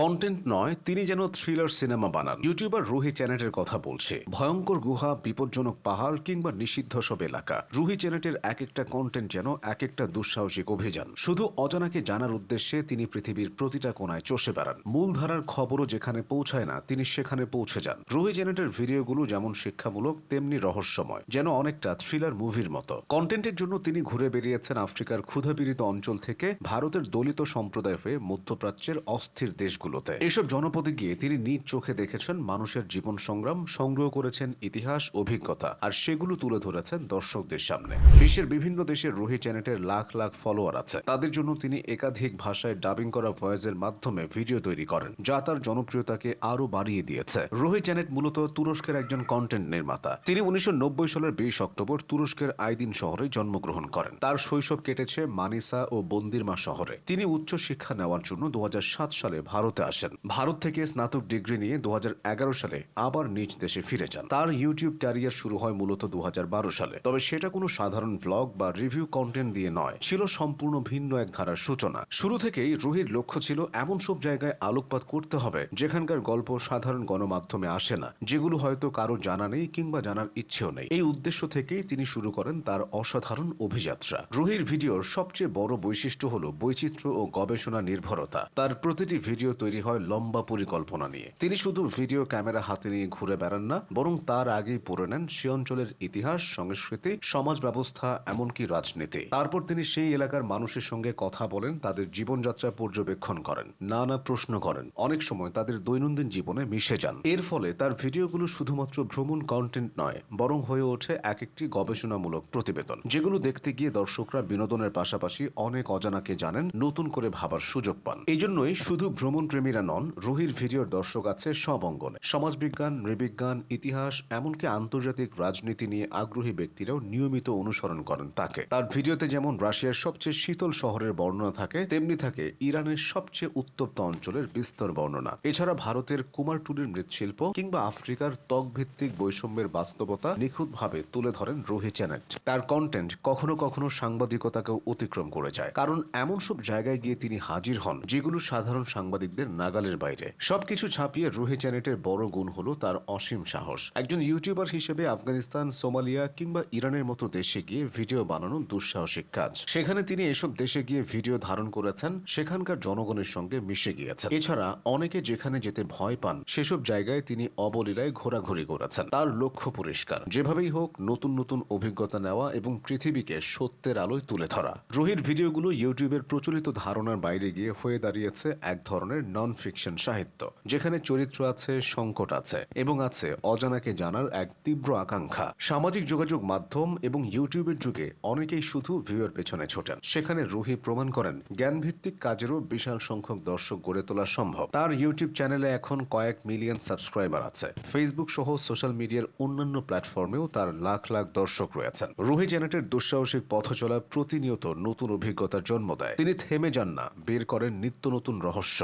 Content নয়, তিনি যেন থ্রিলার সিনেমা বানান। ইউটিউবার রুহি চ্যানেটের কথা বলছে। ভয়ঙ্কর গুহা, বিপজ্জনক পাহাড় কিংবা নিষিদ্ধ সব এলাকা। রুহি চ্যানেটের এক একটা কন্টেন্ট যেন এক একটা দুঃসাহসিক অভিযান। শুধু অজানাকে জানার উদ্দেশ্যে তিনি পৃথিবীর প্রতিটা কোনায় চষে বেড়ান। মূলধারার খবরও যেখানে পৌঁছায় না, তিনি সেখানে পৌঁছে যান। রুহি চ্যানেটের ভিডিওগুলো যেমন শিক্ষামূলক, তেমনি রহস্যময়, যেন অনেকটা থ্রিলার মুভির মতো। কন্টেন্টের জন্য তিনি ঘুরে বেরিয়েছেন আফ্রিকার ক্ষুধাপীড়িত অঞ্চল থেকে ভারতের দলিত সম্প্রদায় হয়ে মধ্যপ্রাচ্যের অস্থির দেশগুলোতে। এসব জনপদে গিয়ে তিনি নিজ চোখে দেখেছেন মানুষের জীবন সংগ্রাম, সংগ্রহ করেছেন ইতিহাস, অভিজ্ঞতা, আর সেগুলো তুলে ধরেছেন দর্শকদের সামনে। বিশ্বের বিভিন্ন দেশের রোহি চ্যানেটের লাখ লাখ ফলোয়ার আছে। তাদের জন্য তিনি একাধিক ভাষায় ডাবিং করা ভয়েসের মাধ্যমে ভিডিও তৈরি করেন, যা তার জনপ্রিয়তাকে আরও বাড়িয়ে দিয়েছে। রোহি চ্যানেট মূলত তুরস্কের একজন কন্টেন্ট নির্মাতা। তিনি উনিশশো নব্বই সালের বিশ অক্টোবর তুরস্কের আইদিন শহরে জন্মগ্রহণ করেন। তার শৈশব কেটেছে মানিসা ও বন্দিরমা শহরে। তিনি উচ্চ শিক্ষা নেওয়ার জন্য দু হাজার সাত সালে ভারতে আসেন। ভারত থেকে স্নাতক ডিগ্রি নিয়ে দু হাজার এগারো সালে আবার নিজ দেশে ফিরে যান। তার ইউটিউব ক্যারিয়ার শুরু হয় মূলত দুহাজার বারো সালে। তবে সেটা কোনো সাধারণ ব্লগ বা রিভিউ কন্টেন্ট দিয়ে নয়। ছিল সম্পূর্ণ ভিন্ন এক ধারার সূচনা। শুরু থেকেই রোহির লক্ষ্য ছিল, এমন সব জায়গায় আলোকপাত করতে হবে। যেখানকার গল্প সাধারণ গণমাধ্যমে আসে না, যেগুলো হয়তো কারও জানা নেই কিংবা জানার ইচ্ছেও নেই। এই উদ্দেশ্য থেকেই তিনি শুরু করেন তার অসাধারণ অভিযাত্রা। রোহির ভিডিওর সবচেয়ে বড় বৈশিষ্ট্য হল বৈচিত্র্য ও গবেষণা নির্ভরতা। তার প্রতিটি ভিডিও তৈরি হয় লম্বা পরিকল্পনা নিয়ে। তিনি শুধু ভিডিও ক্যামেরা হাতে নিয়ে ঘুরে বেড়ান না, বরং তার আগেই পড়ে নেন সে অঞ্চলের ইতিহাস, সংস্কৃতি, সমাজ ব্যবস্থা, এমনকি রাজনীতি। তারপর তিনি সেই এলাকার মানুষের সঙ্গে কথা বলেন, তাদের জীবনযাত্রা পর্যবেক্ষণ করেন, নানা প্রশ্ন করেন। অনেক সময় তাদের দৈনন্দিন জীবনে মিশে যান। এর ফলে তার ভিডিওগুলো শুধুমাত্র ভ্রমণ কন্টেন্ট নয়, বরং হয়ে ওঠে এক একটি গবেষণামূলক প্রতিবেদন, যেগুলো দেখতে গিয়ে দর্শকরা বিনোদনের পাশাপাশি অনেক অজানাকে জানেন, নতুন করে ভাবার সুযোগ পান। এই জন্যই শুধু ভ্রমণ প্রেমীরা নন, রুহির ভিডিওর দর্শক আছে সব অঙ্গনে। সমাজবিজ্ঞান, নৃবিজ্ঞান, ইতিহাস, এমনকি আন্তর্জাতিক রাজনীতি নিয়ে আগ্রহী ব্যক্তিরাও নিয়মিত অনুসরণ করেন তাকে। তার ভিডিওতে যেমন রাশিয়ার সবচেয়ে শীতল শহরের বর্ণনা থাকে, তেমনি থাকে ইরানের সবচেয়ে উত্তপ্ত অঞ্চলের বিস্তর বর্ণনা। এছাড়া ভারতের কুমারটুলির মৃৎশিল্প কিংবা আফ্রিকার ত্বকভিত্তিক বৈষম্যের বাস্তবতা নিখুঁতভাবে তুলে ধরেন রোহি চ্যানেট। তার কন্টেন্ট কখনো কখনো সাংবাদিকতাকেও অতিক্রম করে যায়, কারণ এমন সব জায়গায় গিয়ে তিনি হাজির হন, যেগুলো সাধারণ সাংবাদিকদের নাগালের বাইরে। সবকিছু ছাপিয়ে রুহি চ্যানেটের বড় গুণ হলো তার অসীম সাহস। একজন ইউটিউবার হিসেবে আফগানিস্তান, সোমালিয়া কিংবা ইরানের মতো দেশে গিয়ে ভিডিও বানানো দুঃসাহসিক কাজ। সেখানে তিনি এসব দেশে গিয়ে ভিডিও ধারণ করেছেন, সেখানকার জনগণের সঙ্গে মিশে গিয়েছেন। এছাড়া অনেকে যেখানে যেতে ভয় পান, সেসব জায়গায় তিনি অবলীলায় ঘোরাঘুরি করেছেন। তার লক্ষ্য পরিষ্কার। যেভাবেই হোক, নতুন নতুন অভিজ্ঞতা নেওয়া এবং পৃথিবীকে সত্যের আলোয় তুলে ধরা। রোহির ভিডিওগুলো ইউটিউবের প্রচলিত ধারণার বাইরে গিয়ে হয়ে দাঁড়িয়েছে এক ধরনের নন ফিকশন সাহিত্য, যেখানে চরিত্র আছে, সংকট আছে এবং আছে অজানাকে জানার এক তীব্র আকাঙ্ক্ষা। সামাজিক যোগাযোগ মাধ্যম এবং ইউটিউবের যুগে অনেকেই শুধু ভিউয়ের পেছনে ছোটেন। সেখানে রুহি প্রমাণ করেন, জ্ঞানভিত্তিক কাজেরও বিশাল সংখ্যক দর্শক গড়ে তোলা সম্ভব। তার ইউটিউব চ্যানেলে এখন কয়েক মিলিয়ন সাবস্ক্রাইবার আছে। ফেসবুক সহ সোশ্যাল মিডিয়ার অন্যান্য প্ল্যাটফর্মেও তার লাখ লাখ দর্শক রয়েছেন। রুহি চ্যানেটের দুঃসাহসিক পথ চলা প্রতিনিয়ত নতুন অভিজ্ঞতার জন্ম দেয়। তিনি থেমে যান না, বের করেন নিত্য নতুন রহস্য।